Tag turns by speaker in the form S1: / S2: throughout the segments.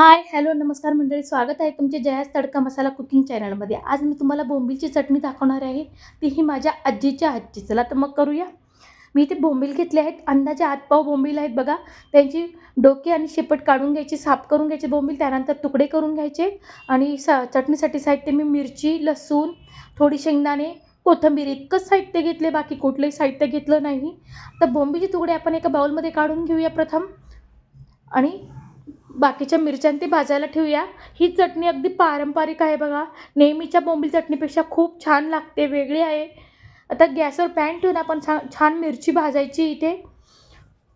S1: Hi hello नमस्कार मंडळी. स्वागत आहे तुमचे जयास तडका मसाला कुकिंग चॅनलमध्ये. आज मी तुम्हाला बोंबिलची चटणी दाखवणार आहे. ती ही माझ्या आजीच्या आजी चला तर मग करूया. मी इथे बोंबील घेतले आहेत. अंदाजे आतपाव बोंबील आहेत बघा. त्यांची डोके आणि शेपट काढून घ्यायची साफ करून घ्यायचे बोंबील. त्यानंतर तुकडे करून घ्यायचे. आणि सा चटणीसाठी साहित्य मी मिरची लसूण थोडी शेंगदाणे कोथिंबीर इतकंच साहित्य घेतले. बाकी कुठलंही साहित्य घेतलं नाही. तर बोंबीचे तुकडे आपण एका बाउलमध्ये काढून घेऊया प्रथम. आणि बाकीच्या मिरच्या ती भाजायला ठेवूया. ही चटणी अगदी पारंपरिक आहे बघा. नेहमीच्या बोंबील चटणीपेक्षा खूप छान लागते वेगळी आहे. आता गॅसवर पॅन ठेवून आपण छान छान मिरची भाजायची इथे.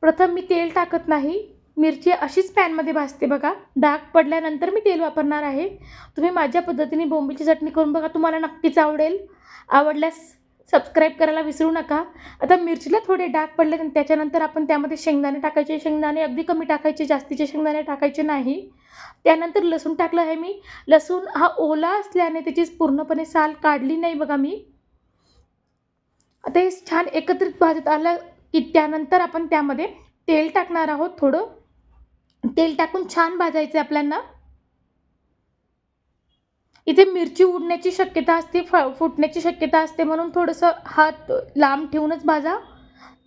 S1: प्रथम मी तेल टाकत नाही. मिरची अशीच पॅनमध्ये भाजते बघा. डाग पडल्यानंतर मी तेल वापरणार आहे. तुम्ही माझ्या पद्धतीने बोंबीची चटणी करून बघा. तुम्हाला नक्कीच आवडेल. आवडल्यास सबस्क्राईब करायला विसरू नका. आता मिरचीला थोडे डाग पडले आणि त्याच्यानंतर आपण त्यामध्ये शेंगदाणे टाकायचे. शेंगदाणे अगदी कमी टाकायचे जास्तीचे शेंगदाणे टाकायचे नाही. त्यानंतर लसूण टाकलं आहे मी. लसूण हा ओला असल्याने त्याची पूर्णपणे साल काढली नाही बघा मी. आता हे छान एकत्रित भाजत आलं की त्यानंतर आपण त्यामध्ये तेल टाकणार आहोत थोडं. तेल टाकून छान भाजायचं आपल्याला इथे मिरची उडण्याची शक्यता असते फ फुटण्याची शक्यता असते म्हणून थोडंसं हात लांब ठेवूनच भाजा.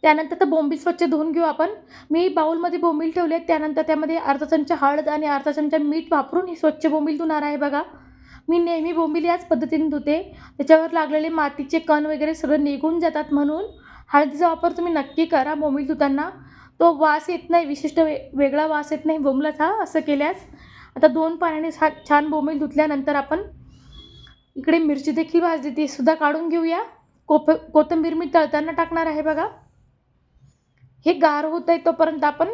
S1: त्यानंतर तर बोंबील स्वच्छ धुवून घेऊ आपण. मी बाऊलमध्ये बोंबील ठेवले त्यानंतर त्यामध्ये अर्धा चमचा हळद आणि अर्धा चमचा मीठ वापरून ही स्वच्छ बोंबील धुणार आहे बघा. मी नेहमी बोंबील याच पद्धतीने धुते. त्याच्यावर लागलेले मातीचे कण वगैरे सगळं निघून जातात म्हणून. हळदीचा वापर तुम्ही नक्की करा बोंबील धुताना. तो वास येत नाही विशिष्ट वे वेगळा वास येत नाही बोंबलाचा असं केल्यास. आता दोन पाण्याने छा छान बोंबील धुतल्यानंतर आपण इकडे मिरची देखील भाजली. ती सुद्धा काढून घेऊया. कोप कोथिंबीर मी तळताना टाकणार आहे बघा. हे गार होत आहे तोपर्यंत आपण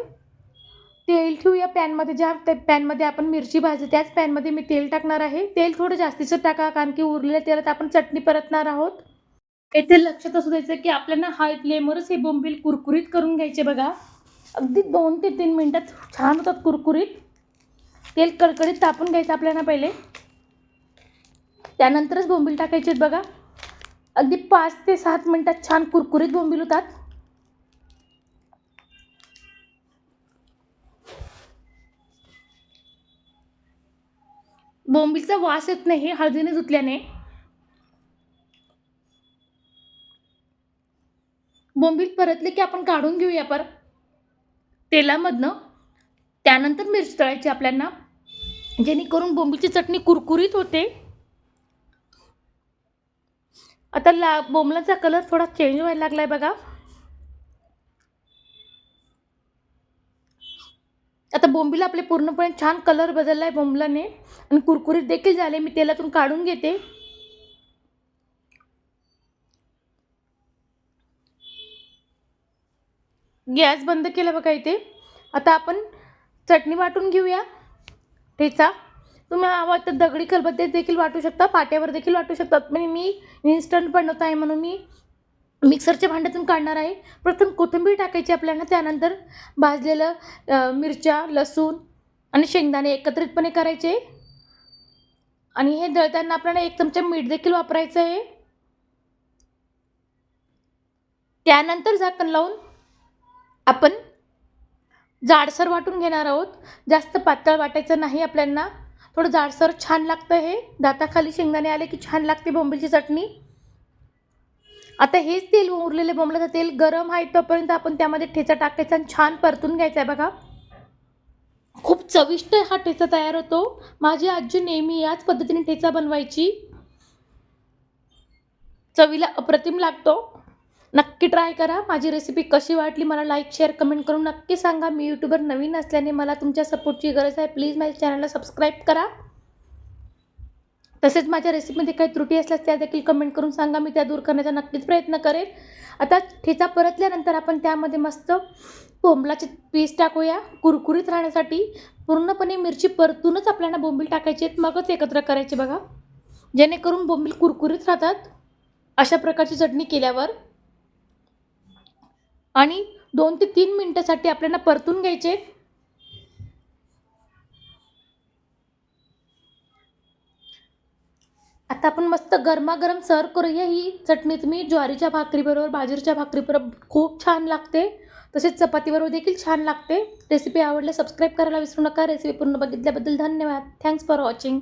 S1: तेल ठेवूया पॅनमध्ये. ज्या त्या पॅनमध्ये आपण मिरची भाजली त्याच पॅनमध्ये मी तेल टाकणार आहे. तेल थोडं जास्तीचं टाका कारण की उरलेल्या तेलात आपण चटणी परतणार आहोत. येथे लक्षात असू द्यायचं की आपल्याला हाय फ्लेमवरच हे बोंबील कुरकुरीत करून घ्यायचे बघा. अगदी दोन ते तीन मिनटात छान होतात कुरकुरीत. तेल कडकडीत तापून घ्यायचं आपल्याला पहिले. त्यानंतरच बोंबील टाकायचे आहेत बघा. अगदी पाच ते सात मिनटात छान कुरकुरीत बोंबील होतात. बोंबीलचा वास येत नाही हळदीने धुतल्याने बोंबील परतले की आपण काढून घेऊया पर. तेलामधनं. त्यानंतर मिरची तळायची आपल्याला. जेणेकरून बोंबीची चटणी कुरकुरीत होते. आता ला बोंबलाचा कलर थोडा चेंज व्हायला लागला आहे बघा. आता बोंबीला आपले पूर्णपणे छान कलर बदलला आहे बोंबलाने. आणि कुरकुरीत देखील झाले मी तेलातून काढून घेते. गॅस बंद केला बघा इथे. आता आपण चटणी वाटून घेऊया. ठेचा. तुम्ही हवा तर दगडी खलबत्त्यात देखील वाटू शकता पाट्यावर देखील वाटू शकतात. म्हणजे मी इन्स्टंट बनवत आहे म्हणून मी मिक्सरच्या भांड्यातून काढणार आहे. प्रथम कोथिंबीर टाकायची आपल्याला त्यानंतर भाजलेलं मिरच्या लसूण आणि शेंगदाणे एकत्रितपणे करायचे. आणि हे दळताना आपल्याला एक चमचा मीठ देखील वापरायचं आहे. त्यानंतर झाकण लावून आपण जाडसर वाटून घेणार आहोत. जास्त पातळ वाटायचं नाही आपल्याला थोडं जाडसर छान लागतं हे. दाताखाली शेंगदाणे आले की छान लागते बोंबीलची चटणी. आता हेच तेल उरलेले बोंबल्याचं तेल गरम आहे तोपर्यंत आपण त्यामध्ये ठेचा टाकायचा आणि छान परतून घ्यायचा आहे बघा. खूप चविष्ट हा ठेचा तयार होतो. माझी आजी नेहमी याच पद्धतीने ठेचा बनवायची. चवीला अप्रतिम लागतो. नक्की ट्राय करा. माझी रेसिपी कशी वाटली मला लाईक शेअर कमेंट करून नक्की सांगा. मी यूट्यूबर नवीन असल्याने मला तुमच्या सपोर्टची गरज आहे. प्लीज माझ्या चॅनलला सबस्क्राईब करा. तसेच माझ्या रेसिपीमध्ये काही त्रुटी असल्यास त्या देखील कमेंट करून सांगा. मी त्या दूर करण्याचा नक्कीच प्रयत्न करेन. आता ठेचा परतल्यानंतर आपण त्यामध्ये मस्त बोंबलाचे पीस टाकूया. कुरकुरीत राहण्यासाठी पूर्णपणे मिरची परतूनच आपल्याला बोंबील टाकायचे आहेत. मगच एकत्र करायचे बघा. जेणेकरून बोंबील कुरकुरीत राहतात. अशा प्रकारची चटणी केल्यावर आणि दोन ते तीन मिनटासाठी आपल्याला परतून घ्यायचे. आता आपण मस्त गरमागरम सर्व करूया. ही चटणी तुम्ही ज्वारीच्या भाकरीबरोबर बाजरीच्या भाकरीबरोबर खूप छान लागते. तसेच चपातीबरोबर देखील छान लागते. रेसिपी आवडल्या सबस्क्राईब करायला विसरू नका. रेसिपी पूर्ण बघितल्याबद्दल धन्यवाद. Thanks for watching